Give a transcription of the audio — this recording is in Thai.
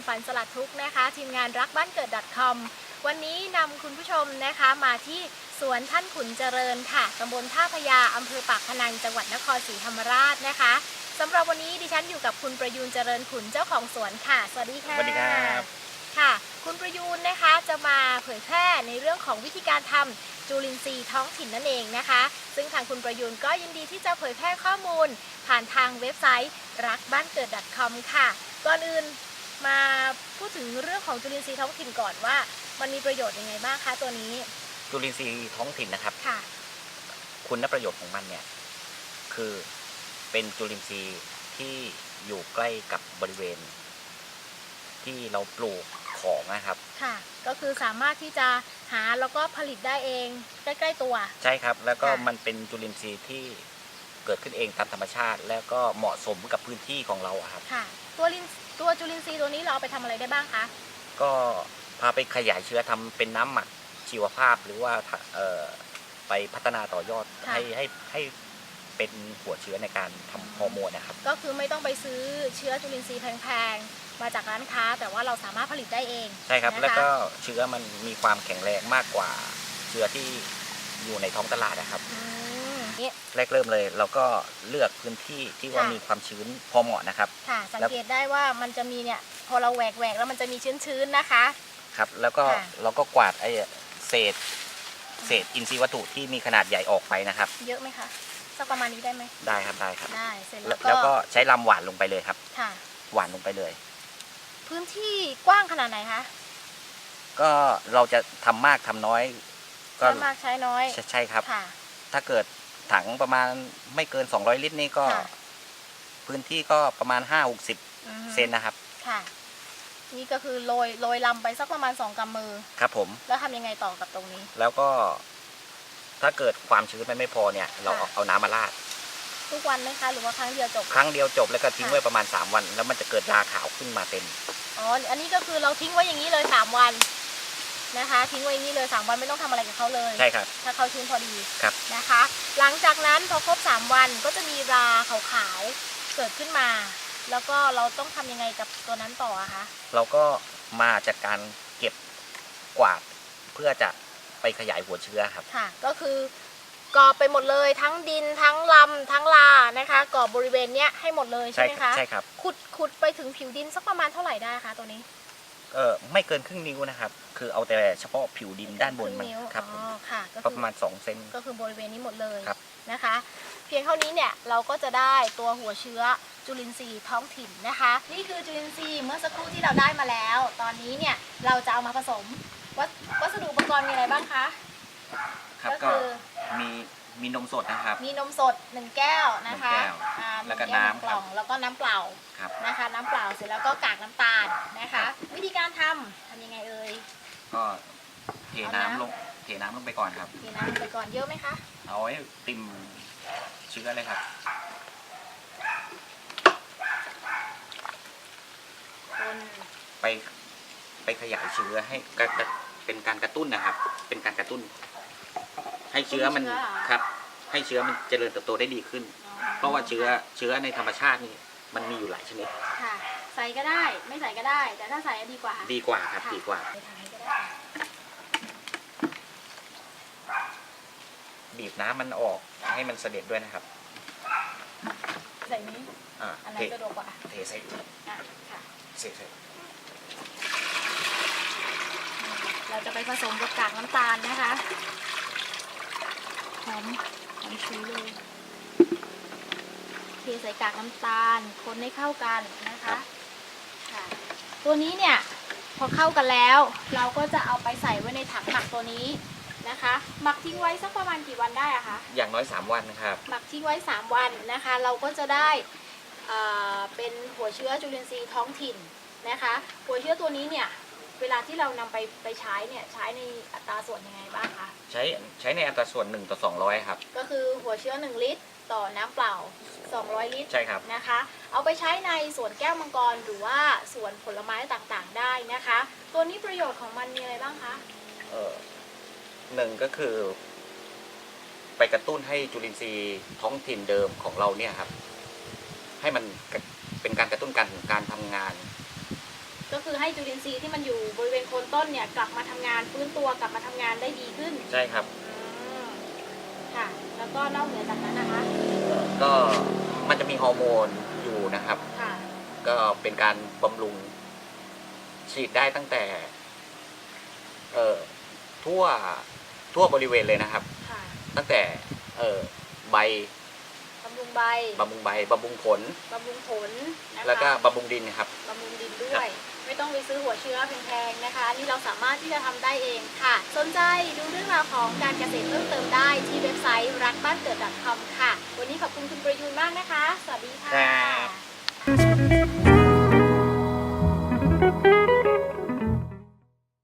นฝันสลัดทุกข์นะคะ ทีมงานรักบ้านเกิด .com วันนี้นำคุณผู้ชมนะคะมาที่สวนท่านขุนเจริญค่ะตำบลท่าพญาอำเภอปากพนังจังหวัดนครศรีธรรมราชนะคะสำหรับวันนี้ดิฉันอยู่กับคุณประยูนเจริญขุนเจ้าของสวนค่ะ สวัสดีค่ะสวัสดีครับค่ะ คุณประยูนนะคะจะมาเผยแพร่ในเรื่องของวิธีการทำจุลินทรีย์ท้องถิ่นนั่นเองนะคะ ซึ่งทางคุณประยูนก็ยินดีที่จะเผยแพร่ข้อมูล ผ่านทางเว็บไซต์รักบ้านเกิด .com ค่ะ ก่อนอื่น มาพูดถึงเรื่องของจุลินทรีย์ท้องถิ่นก่อนว่า มันมีประโยชน์ยังไงบ้างคะตัวนี้จุลินทรีย์ท้องถิ่นนะครับ ค่ะ คุณประโยชน์ของมันเนี่ย คือเป็นจุลินทรีย์ที่อยู่ใกล้กับบริเวณ ที่เราปลูกของนะครับ ค่ะ ก็คือสามารถที่จะหาแล้วก็ผลิตได้เองใกล้ๆตัว ใช่ครับ แล้วก็ค่ะ มันเป็นจุลินทรีย์ที่ เกิดขึ้นเองตามธรรมชาติ แล้วก็เหมาะสมกับพื้นที่ของเราอะครับ ค่ะ ตัวลินตัวจุลินทรีย์ตัวนี้เราเอาไปทำอะไรได้บ้างคะ ก็พาไปขยายเชื้อทำเป็นน้ำหมักชีวภาพหรือว่าถ้าเอ่อไปพัฒนาต่อยอดค่ะ ให้ให้ให้เป็นหัวเชื้อในการทำฮอร์โมนนะครับ ก็คือไม่ต้องไปซื้อเชื้อจุลินทรีย์แพงๆ มาจากร้านค้า แต่ว่าเราสามารถผลิตได้เอง ใช่ครับ นะคะ แล้วก็เชื้อมันมีความแข็งแรงมากกว่า เชื้อที่อยู่ในท้องตลาดนะครับ อืม นี่แรกเริ่มเลย เราก็เลือกพื้นที่ที่ว่าค่ะ มีความชื้นพอเหมาะนะครับ ค่ะ สังแล้วเกตได้ว่ามันจะมีเนี่ยพอเราแหวกแหวกๆแล้วมันจะมีชื้นๆนะคะ ครับ แล้วก็ค่ะ เราก็กวาดไอ้เศษ เศษอินทรีย์วัตถุที่มีขนาดใหญ่ออกไปนะครับ เยอะไหมคะสักประมาณนี้ได้ไหมได้ครับได้ครับ ได้เสร็จแล้แล้ววแล้วก็ก็ใช้ลำหวานลงไปเลยครับ ค่ะ หวานลงไปเลย พื้นที่กว้างขนาดไหนคะก็เราจะทำมากทำน้อย ก็ใช้มากใช้น้อยใช่ใช่ครับ ค่ะ ถ้าเกิด ถังประมาณไม่เกิน 200 ลิตรนี่ก็ ค่ะ พื้นที่ก็ประมาณ 5-60อือฮึเซนนะครับ ค่ะ นี่ก็คือโรยโรยลำไปสักประมาณสองกำมือ ครับผม แล้วทำยังไงต่อกับตรงนี้ แล้วก็ ถ้าเกิดความชื้นมันไม่พอเนี่ย เราเอาค่ะ เอาน้ำมาราดทุกวันไหมคะ หรือว่าครั้งเดียวจบ ครั้งเดียวจบแล้วก็ทิ้งค่ะไว้ประมาณ 3 วัน แล้วมันจะเกิดราขาวขึ้นมาเต็ม อ๋อ อันนี้ก็คือเราทิ้งไว้อย่างนี้เลยสามวัน นะคะ ทิ้งไว้อย่างนี้เลยสามวันไม่ต้องทำอะไรกับเขาเลย ใช่ครับ ถ้าเขาชื้นพอดีครับ นะคะ หลังจากนั้นพอครบ 3 วันก็จะมีราขาวๆเกิดขึ้นมา แล้วก็เราต้องทำยังไงกับตัวนั้นต่ออะคะเราก็มาจัดการเก็บกวาดเพื่อจะไปขยายหัวเชื้อครับ ค่ะ ก็คือกอบไปหมดเลยทั้งดินทั้งลำทั้งลานะคะกอบบริเวณเนี้ยให้หมดเลยใช่ใช่ไหมครัคะ ใช่ครับขุดขุดไปถึงผิวดินสักประมาณเท่าไหร่ได้คะตัวนี้ เออไม่เกินครึ่งนิ้วนะครับ คือเอาแต่เฉพาะผิวดินด้านบนมันครึ่งวครับอ๋อค่ะก็ปคือระมาณ2เซน ก็คือบริเวณนี้หมดเลยครับนะคะ เพียงเท่านี้เนี่ยเราก็จะได้ตัวหัวเชื้อจุลินทรีย์ท้องถิ่นนะคะ นี่คือจุลินทรีย์เมื่อสักครู่ที่เราได้มาแล้ว ตอนนี้เนี่ยเราจะเอามาผสมวัสวัสดุอุปกรณ์มีอะไรบ้างคะ ครับก็ก็คือ มี มีนมสดนะครับ มีนมสด1แก้วนะคะหนึ่งแก้วอ่าแล้วก็หงก้น้ำหงกล่องแล้วก็น้ำเปล่าครับ นะคะ น้ำเปล่าเสร็จแล้วก็กากน้ำตาลนะคะครับวิธีการทำทำยังไงเอ่ย ก็เทเอาน้ำน้ำ ลงเทน้ำลงไปก่อนครับ เทน้ำลงไปก่อนเยอะไหมคะเอาให้ติ่มเชื้อเลยครับ คนไปไปขยายเชื้อให้กระกระเป็นการกระตุ้นนะครับ เป็นการกระตุ้น ให้เชื้อมันครับ ให้เชื้อมันเจริญเติบโตได้ดีขึ้น เพราะว่าเชื้อเชื้อในธรรมชาตินี่มันมีอยู่หลายชนิด ค่ะ ใส่ก็ได้ไม่ใส่ก็ได้ แต่ถ้าใส่ดีกว่า ดีกว่าครับะดีกว่าไปทางนี้ก็ได้ค่ะบีบน้ำมันออกให้มันเสด็จด้วยนะครับใส่นี้อ่าอันไหนเทสะดวกกว่าเทใส่อะค่ะเสร็จเราจะไปผสมกับกากน้ำตาลนะคะห อมหอมชุยเลยเทใส่กากน้ำตาล คนให้เข้ากันนะคะค่ะตัวนี้เนี่ยพอเข้ากันแล้ว เราก็จะเอาไปใส่ไว้ในถังหมักตัวนี้นะคะ หมักทิ้งไว้สักประมาณกี่วันได้อะคะอย่างน้อย 3 วันนะครับ หมักทิ้งไว้ 3 วันนะคะ เราก็จะได้เอ่อเป็นหัวเชื้อจุลินทรีย์ท้องถิ่นนะคะ หัวเชื้อตัวนี้เนี่ย เวลาที่เรานำไปไปใช้เนี่ยใช้ในอัตราส่วนยังไงบ้างคะ ใช้ใช้ในอัตราส่วน1ต่อ200 ครับ ก็คือหัวเชื้อ 1 ลิตร ต่อน้ำเปล่า 200 ลิตรใช่ครับ นะคะ เอาไปใช้ในสวนแก้วมังกรหรือว่าสวนผลไม้ต่างๆ ได้นะคะ ตัวนี้ประโยชน์ของมันมีอะไรบ้างคะ เออหนึ่งก็คือ ไปกระตุ้นให้จุลินทรีย์ท้องถิ่นเดิมของเราเนี่ยครับ ให้มันกระเป็นการกระตุ้นการการทำงานก็ คือคือให้จุลินทรีย์ที่มันอยู่บริเวณโคนต้นเนี่ยกลับมาทำงานฟื้นตัวกลับมาทำงานได้ดีขึ้นใช่ครับ อืมค่ะ แล้วก็นอกเหนือจากนั้นนะคะ ก็มันจะมีฮอร์โมนอยู่นะครับ ค่ะ ก็เป็นการบำรุง ฉีดได้ตั้งแต่ เอ่อทั่วทั่วบริเวณเลยนะครับ ค่ะ ตั้งแต่ เอ่อใบบำ รุงใบบำรุงใบบำรุงผล บำรุงผลนะคะแล้วก็บำรุงดินครับ บำรุงดินด้วยไม่ต้องไปซื้อหัวเชื้อแพงๆนะคะนี่เราสามารถที่จะทำได้เองค่ะ สนใจดูเรื่องราวของการเกษตรเพิ่มเติมได้ที่เว็บไซต์รักบ้านเกิด .com ค่ะ วันนี้ขอบคุณคุณประยูนมากนะคะ สวัสดีค่ะ ครับ